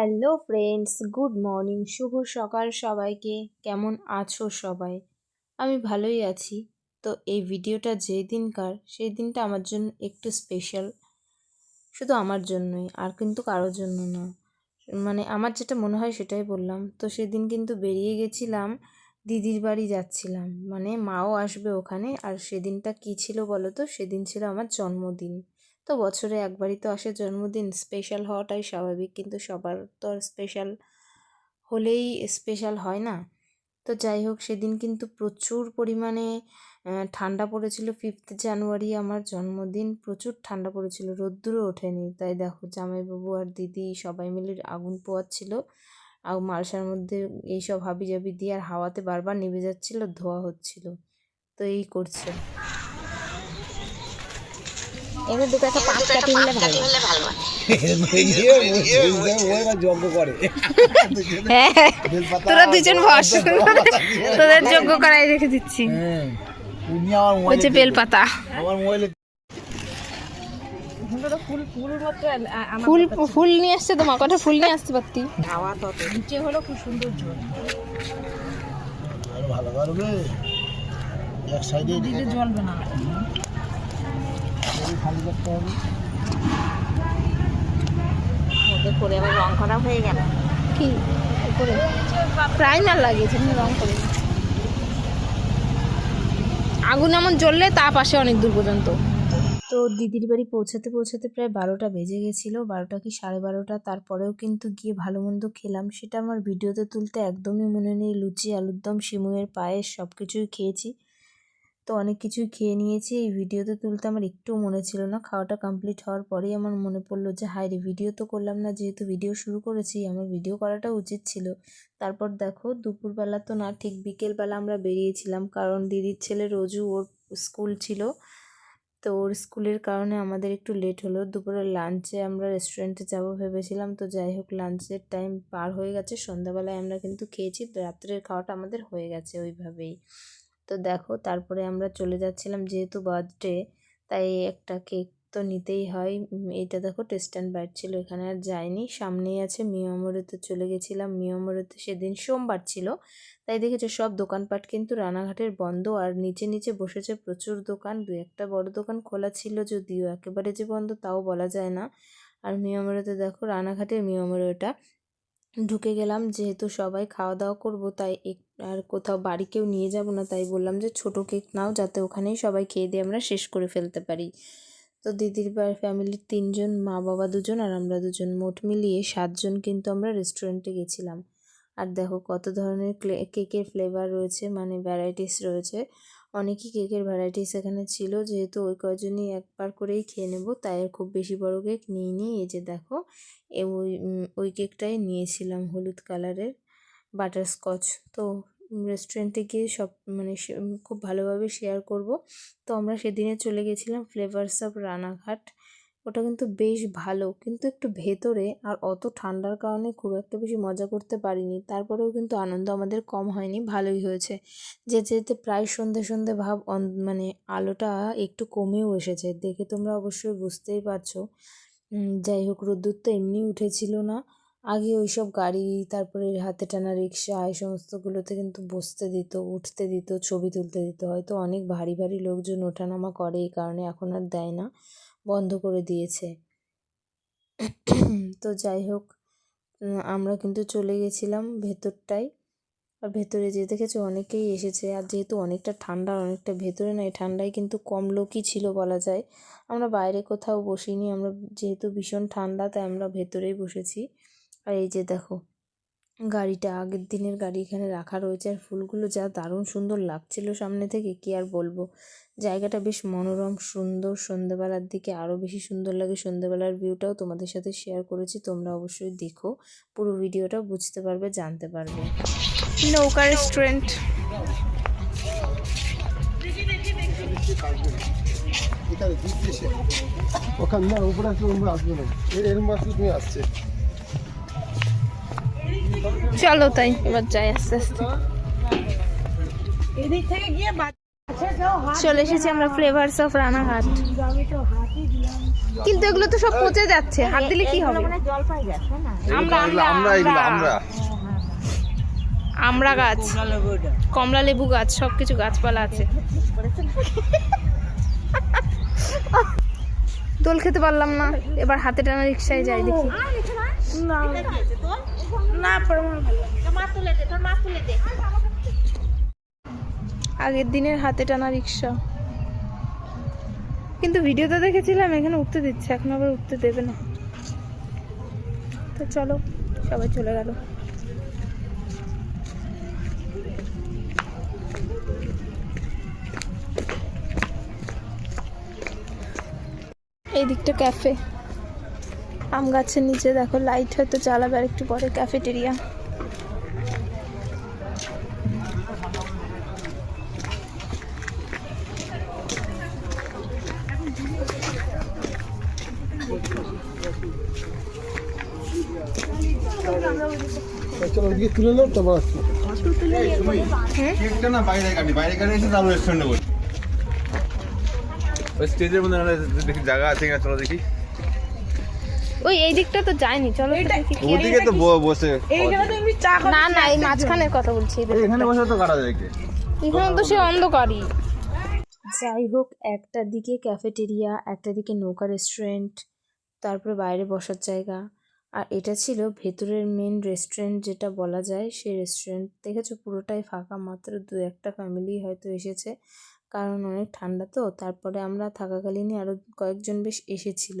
Hello friends good morning শুভ সকাল সবাইকে। কেমন আছো সবাই? আমি ভালোই আছি। তো এই ভিডিওটা যেই দিনকার, সেই দিনটা আমার জন্য একটু স্পেশাল শুধু আমার জন্যই, আর কিন্তু কারোর জন্য না। মানে আমার যেটা মনে হয় সেটাই বললাম। তো সেদিন কিন্তু বেরিয়ে গেছিলাম, দিদির বাড়ি যাচ্ছিলাম। মানে মাও আসবে ওখানে, আর সেদিনটা কী ছিল বলো তো? সেদিন ছিল আমার জন্মদিন। তো বছরে একবারই তো আসে জন্মদিন। স্পেশাল হওয়াটাই স্বাভাবিক, কিন্তু সবার তো আর স্পেশাল হলেই স্পেশাল হয় না। তো যাই হোক, সেদিন কিন্তু প্রচুর পরিমাণে ঠান্ডা পড়েছিল। ফিফথ জানুয়ারি আমার জন্মদিন, প্রচুর ঠান্ডা পড়েছিল, রোদ্দুরও ওঠেনি। তাই দেখো, জামাইবাবু আর দিদি সবাই মিলে আগুন পোয়াচ্ছিল। আর মালসার মধ্যে এইসব হাবি জাবি দিয়ে আর হাওয়াতে বারবার নিভে যাচ্ছিল, ধোয়া হচ্ছিল। তো এই করছে। এমনি দুটো একটা পাঁচ কাটি হলে ভালো হয়। যজ্ঞ করে। তোরা দুজন বস। তোদের যোগ্য করাই রেখে দিচ্ছি। হ্যাঁ। উনি আমার হচ্ছে বেলপাতা। আমার মোবাইলে ফুল ফুল নিয়ে আসছে তোমার কটা ফুল নিয়ে আসতে পারতি? আরও ভালো করবে। এক সাইডে দিতে না খালি করতে হবে ওদের করে আবার রং করা হয়ে গেল। কি? করে? প্রাইমার লাগিয়েছে রং করে আগুন এমন জ্বললে তাপ আসে অনেক দূর পর্যন্ত। তো দিদির বাড়ি পৌঁছাতে পৌঁছাতে প্রায় বারোটা বেজে গেছিল বারোটা কি সাড়ে বারোটা? তারপরেও কিন্তু গিয়ে ভালো মন্দ খেলাম সেটা আমার ভিডিওতে তুলতে একদমই মনে নেই লুচি আলুর দম সিমুয়ের পায়েস সব কিছুই খেয়েছি। তো অনেক কিছুই খেয়ে নিয়েছি। এই ভিডিওতে তুলতে আমার একটুও মনে ছিল না। খাওয়াটা কমপ্লিট হওয়ার পরেই আমার মনে পড়ল যে, হায় রে ভিডিও তো করলাম না। যেহেতু ভিডিও শুরু করেছি, আমার ভিডিও করাটা উচিত ছিল। তারপর দেখো, দুপুরবেলা তো না, ঠিক বিকেলবেলা আমরা বেরিয়েছিলাম। কারণ দিদির ছেলে রোজু ওর স্কুল ছিল। তো ওর স্কুলের কারণে আমাদের একটু লেট হলো। দুপুরে লাঞ্চে আমরা রেস্টুরেন্টে যাব ভেবেছিলাম। তো যাই হোক লাঞ্চের টাইম পার হয়ে গেছে। সন্ধ্যাবেলায় আমরা কিন্তু খেয়েছি। রাত্রের খাওয়াটা আমাদের হয়ে গেছে ওইভাবেই। তো দেখো তারপরে আমরা চলে যাচ্ছিলাম যেহেতু বার্থডে তাই একটা কেক তো নিতেই হয়। এইটা দেখো টেস্ট অ্যান্ড বাইট ছিল, এখানে আর যায়নি সামনেই আছে মিয়ামরেতে চলে গেছিলাম। মিয়ামরেতে সেদিন সোমবার ছিল। তাই দেখেছ সব দোকানপাট কিন্তু রানাঘাটের বন্ধ, আর নিচে নিচে বসেছে প্রচুর দোকান। দু একটা বড় দোকান খোলা ছিল যদিও একেবারে যে বন্ধ তাও বলা যায় না। আর মিয়ামরেতে দেখো রানাঘাটের মিয়ামরে ওটা ঢুকে গেলাম, যেহেতু সবাই খাওয়া দাওয়া করব, তাই এক আর কোথাও বাড়ি কেউ নিয়ে যাব না, তাই বললাম যে ছোট কেক নাও যাতে ওখানেই সবাই খেয়ে দিয়ে আমরা শেষ করে ফেলতে পারি। তো দিদির বাড়ির ফ্যামিলির তিনজন, মা, বাবা দুজন আর আমরা দুজন মোট মিলিয়ে সাতজন কিন্তু আমরা রেস্টুরেন্টে গেছিলাম। আর দেখো কত ধরনের কেকের ফ্লেভার রয়েছে মানে ভ্যারাইটিস রয়েছে। অনেকই কেকের ভ্যারাইটিস এখানে ছিল, যেহেতু ওই কজনই একবার করেই খেয়ে নেব, তাই খুব বেশি বড় কেক নিই নি এই যে দেখো ওই ওই কেকটাই নিয়েছিলাম হলুদ কালারের বাটারস্কচ তো রেস্টুরেন্টে গিয়ে সব মানে খুব ভালোভাবে শেয়ার করব। তো আমরা সেদিনে চলে গেছিলাম ফ্লেভারস অফ রানাঘাট ওটা কিন্তু বেশ ভালো, কিন্তু একটু ভেতরে আর অত ঠান্ডার কারণে খুব একটা বেশি মজা করতে পারিনি। তারপরেও কিন্তু আনন্দ আমাদের কম হয়নি, ভালোই হয়েছে। যেতে যেতে প্রায় সন্ধে সন্ধে ভাব মানে আলোটা একটু কমেও এসেছে। দেখে তোমরা অবশ্যই বুঝতেই পারছ। যাই হোক, রোদ্দুর তো এমনি উঠেছিল না। আগে ওই সব গাড়ি, তারপরে হাতে টানা রিক্সা, এই সমস্তগুলোতে কিন্তু বসতে দিত, উঠতে দিত, ছবি তুলতে দিত। হয়তো অনেক ভারী ভারী লোকজন ওঠানামা করে, এই কারণে এখন আর দেয় না, বন্ধ করে দিয়েছে। তো যাই হোক আমরা কিন্তু চলে গেছিলাম ভেতরটায়। আর ভেতরে যে দেখেছ অনেকেই এসেছে, আর যেহেতু অনেকটা ঠান্ডা, অনেকটা ভেতরে নয়, ঠান্ডায় কিন্তু কম লোকই ছিল বলা যায়। আমরা বাইরে কোথাও বসিনি, আমরা যেহেতু ভীষণ ঠান্ডা, তাই আমরা ভেতরেই বসেছি। আর এই যে দেখো, গাড়িটা আগের দিনের গাড়ি এখানে রাখা রয়েছে আর ফুলগুলো যা দারুণ সুন্দর লাগছিল সামনে থেকে, কি আর বলব? জায়গাটা বেশ মনোরম, সুন্দর, সন্ধেবেলার দিকে আরও বেশি সুন্দর লাগে। সন্ধেবেলার ভিউটাও তোমাদের সাথে শেয়ার করেছি, তোমরা অবশ্যই দেখো। পুরো ভিডিওটা বুঝতে পারবে, জানতে পারবে। নৌকা রেস্টুরেন্ট ওখানে না উপরে আসলে আসবে না। এর এর মাছ তুমি আসছে। চলো তাই এবার যাই আস্তে আস্তে। চলে এসেছি আমরা ফ্লেভারস অফ রানাঘাট কিন্তু এগুলো তো সব পচে যাচ্ছে হাত দিলে কি হবে? আমরা আমরা আমরা এগুলো আমরা। আমরা। গাছ। কমলা লেবু গাছ সব কিছু গাছপালা আছে। দোল খেতে পারলাম না এবার হাতে টানা রিক্সায় যাই দেখি। আগের দিনের হাতে টানা রিক্সা। কিন্তু ভিডিওতে দেখেছিলাম এখানে উঠতে দিচ্ছে এখন আবার উঠতে দেবে না। তো চলো সবাই চলে গেল। এই দিকটা ক্যাফে আম গাছের নিচে দেখো লাইট হয়তো জ্বালাবে আর একটু পরে ক্যাফেটেরিয়া চলো ওদিকে তুলে নাও তারপর কেকটা না বাইরে কাটি বাইরে কাটি এসে তারপর রেস্টুরেন্টে বসি। ওই স্টেজের মধ্যে দেখি জায়গা আছে কিনা চলো দেখি। ওই এই দিকটা তো যায়নি চলো ওদিকে তো বসে না না এই মাঝখানের কথা বলছি এখানে বসে তো কাটা যায় কে? এখানে তো সে অন্ধকারই। যাই হোক একটা দিকে ক্যাফেটেরিয়া একটা দিকে নৌকা রেস্টুরেন্ট তারপরে বাইরে বসার জায়গা। আর এটা ছিল ভেতরের মেন রেস্টুরেন্ট যেটা বলা যায় সেই রেস্টুরেন্ট দেখেছ পুরোটাই ফাঁকা মাত্র দু একটা ফ্যামিলি হয়তো এসেছে। কারণ অনেক ঠান্ডা তো তারপরে আমরা থাকাকালীনই আরও কয়েকজন বেশ এসেছিল।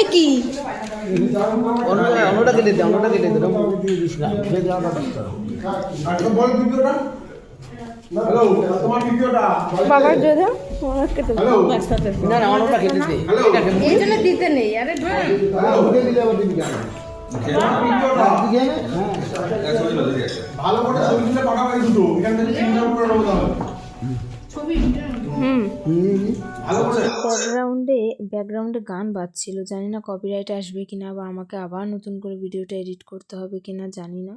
এ কি? অন্যটা কেটে দে অন্যটা কেটে দে ভিডিওটা। বাবার জোরে না না অন্যটা কেটে দে। এই জন্য দিতে নেই আরে দিলে দিকে ভালো করে ছবি তুলে পাঠাবো দুটো। এখান থেকে চিন্তা ব্যাকগ্রাউন্ডে ব্যাকগ্রাউন্ডে গান বাজছিল জানি না কপিরাইট আসবে কিনা বা আমাকে আবার নতুন করে ভিডিওটা এডিট করতে হবে কিনা জানি না।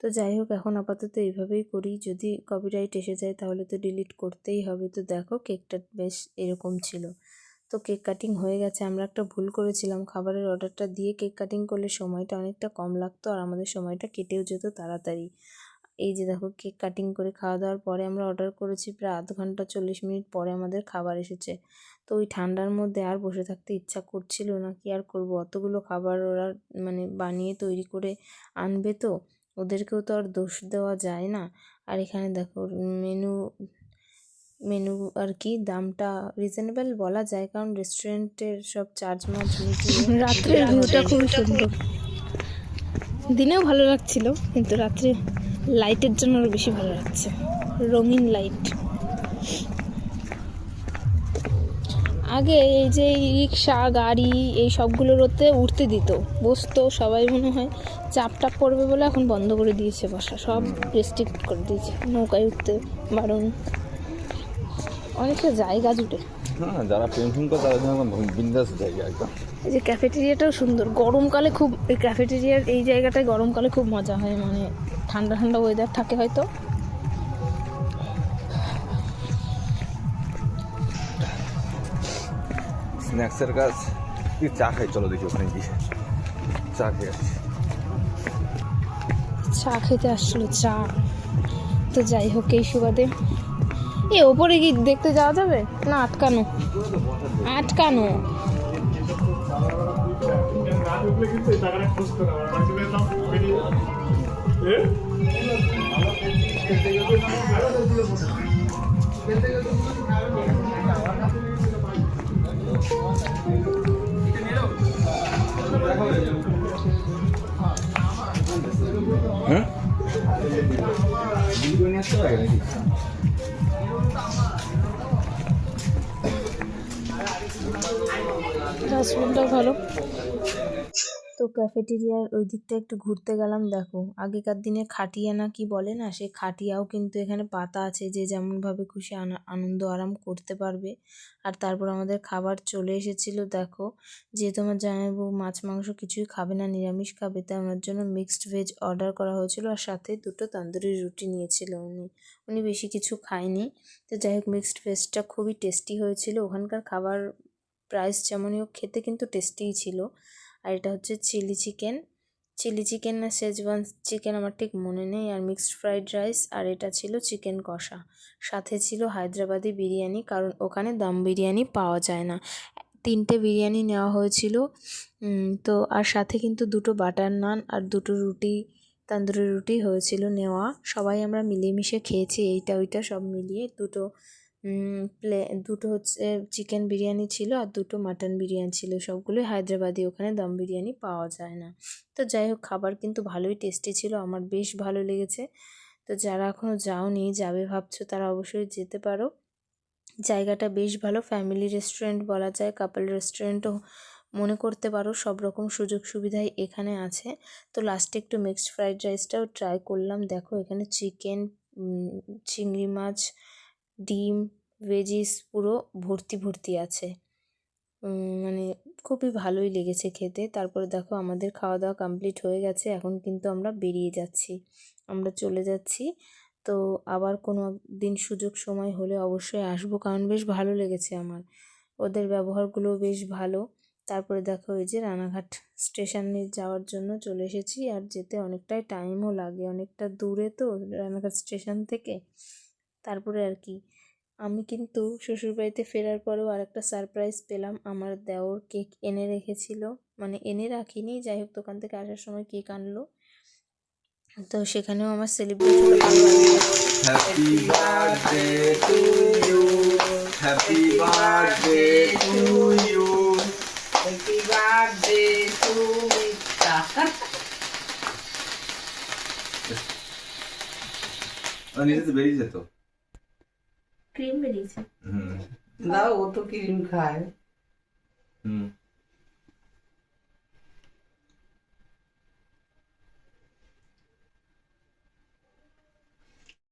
তো যাই হোক এখন আপাতত এইভাবেই করি যদি কপিরাইট এসে যায় তাহলে তো ডিলিট করতেই হবে। তো দেখো কেকটা বেশ এরকম ছিল। তো কেক কাটিং হয়ে গেছে আমরা একটা ভুল করেছিলাম। খাবারের অর্ডারটা দিয়ে কেক কাটিং করলে সময়টা অনেকটা কম লাগতো আর আমাদের সময়টা কেটেও যেত তাড়াতাড়ি। এই যে দেখো কেক কাটিং করে খাওয়া দাওয়ার পরে আমরা অর্ডার করেছি প্রায় আধ ঘণ্টা চল্লিশ মিনিট পরে আমাদের খাবার এসেছে। তো ওই ঠান্ডার মধ্যে আর বসে থাকতে ইচ্ছা করছিল না কি আর করব? অতগুলো খাবার ওরা মানে বানিয়ে তৈরি করে আনবে তো ওদেরকেও তো আর দোষ দেওয়া যায় না। আর এখানে দেখো মেনু মেনু আর কি দামটা রিজনেবল বলা যায় কারণ রেস্টুরেন্টের সব চার্জ মার্জ রাত্রের ভিউটা খুবই সুন্দর। দিনেও ভালো লাগছিল কিন্তু রাত্রে লাইটের জন্য আরও বেশি ভালো লাগছে। রঙিন লাইট আগে এই যে রিক্সা, গাড়ি, এই সবগুলোরতে উঠতে দিত। বসতো সবাই মনে হয়। চাপ টাপ পড়বে বলে এখন বন্ধ করে দিয়েছে বসা। সব রেস্ট্রিক্ট করে দিয়েছে। নৌকায় উঠতে বারণ। অনেকটা জায়গা জুড়ে। যারা ফেম করে তাদের জন্য বিন্দাস জায়গা একদম। এই যে ক্যাফেটেরিয়াটাও সুন্দর। গরমকালে খুব এই ক্যাফেটেরিয়ার এই জায়গাটায় গরমকালে খুব মজা হয় মানে ঠান্ডা ঠান্ডা ওয়েদার থাকে হয়তো। স্ন্যাক্সের কাজ। কি চা খাই চলো দেখি ওখানে গিয়ে। চা খেয়ে আসছি চা খেতে আসলো চা। তো যাই হোক এই সুবাদে। এ ওপরে কি দেখতে যাওয়া যাবে? না আটকানো। আটকানো। হ্যাঁ? থাকতে লাগে নাকি ডাস্টবিনটা ভালো। তো ক্যাফেটেরিয়ার ওই দিকটা একটু ঘুরতে গেলাম, দেখো। আগেকার দিনে খাটিয়া না কি বলে না সেই খাটিয়াও কিন্তু এখানে পাতা আছে, যে যেমনভাবে খুশি আনা- আনন্দ আরাম করতে পারবে। আর তারপর আমাদের খাবার চলে এসেছিল, দেখো। যেহেতু আমার জামাইবাবু মাছ, মাংস কিছুই খাবে না, নিরামিষ খাবে, তাই ওনার জন্য মিক্সড ভেজ অর্ডার করা হয়েছিল, আর সাথে দুটো তন্দুরি রুটি নিয়েছিল উনি। উনি বেশি কিছু খায়নি। তো যাই হোক মিক্সড ভেজটা খুবই টেস্টি হয়েছিল। ওখানকার খাবার প্রাইস যেমনই হোক, খেতে কিন্তু টেস্টিই ছিল। আর এটা হচ্ছে চিলি চিকেন চিলি চিকেন না শেজওয়ান চিকেন আমার ঠিক মনে নেই। আর মিক্সড ফ্রাইড রাইস আর এটা ছিল চিকেন কষা। সাথে ছিল হায়দ্রাবাদি বিরিয়ানি, কারণ ওখানে দম বিরিয়ানি পাওয়া যায় না। তিনটে বিরিয়ানি নেওয়া হয়েছিল। তো আর সাথে কিন্তু দুটো বাটার নান আর দুটো রুটি, তন্দুরি রুটি হয়েছিল নেওয়া। সবাই আমরা মিলেমিশে খেয়েছি, এইটা ওইটা সব মিলিয়ে দুটো প্লে, দুটো হচ্ছে চিকেন বিরিয়ানি ছিল আর দুটো মাটন বিরিয়ানি ছিল সবগুলোই হায়দ্রাবাদি, ওখানে দম বিরিয়ানি পাওয়া যায় না। তো যাই হোক, খাবার কিন্তু ভালোই টেস্টি ছিল, আমার বেশ ভালো লেগেছে। তো যারা এখনও যাওনি, যাবে ভাবছ, তারা অবশ্যই যেতে পারো। জায়গাটা বেশ ভালো ফ্যামিলি রেস্টুরেন্ট বলা যায় কাপল রেস্টুরেন্টও মনে করতে পারো, সব রকম সুযোগ সুবিধাই এখানে আছে। তো লাস্টে একটু মিক্সড ফ্রাইড রাইসটাও ট্রাই করলাম। দেখো, এখানে চিকেন চিংড়ি মাছ ডিম ভেজিস পুরো ভর্তি ভর্তি আছে। মানে খুবই ভালোই লেগেছে খেতে। তারপরে দেখো আমাদের খাওয়া দাওয়া কমপ্লিট হয়ে গেছে, এখন কিন্তু আমরা বেরিয়ে যাচ্ছি। আমরা চলে যাচ্ছি। তো আবার কোনো দিন সুযোগ সময় হলে অবশ্যই আসব, কারণ বেশ ভালো লেগেছে আমার। ওদের ব্যবহারগুলো বেশ ভালো। তারপরে দেখো ওই যে রানাঘাট স্টেশনে যাওয়ার জন্য চলে এসেছি, আর যেতে অনেকটাই টাইমও লাগে। অনেকটা দূরে তো রানাঘাট স্টেশন থেকে। তারপরে আর কি। আমি কিন্তু শ্বশুরবাড়িতে ফেরার পরেও আরেকটা সারপ্রাইজ পেলাম। আমার দেওর কেক এনে রেখেছিল। মানে এনে রাখিনি যাই হোক দোকান থেকে আসার সময় কেক আনলো। তো সেখানেও আমার সেলিব্রেট হলো happy birthday to you happy birthday to you happy birthday to Mita নিজে তো বেরিয়ে যেত। ক্রিম বেরিয়েছে। না ও তো ক্রিম খায়। হুম।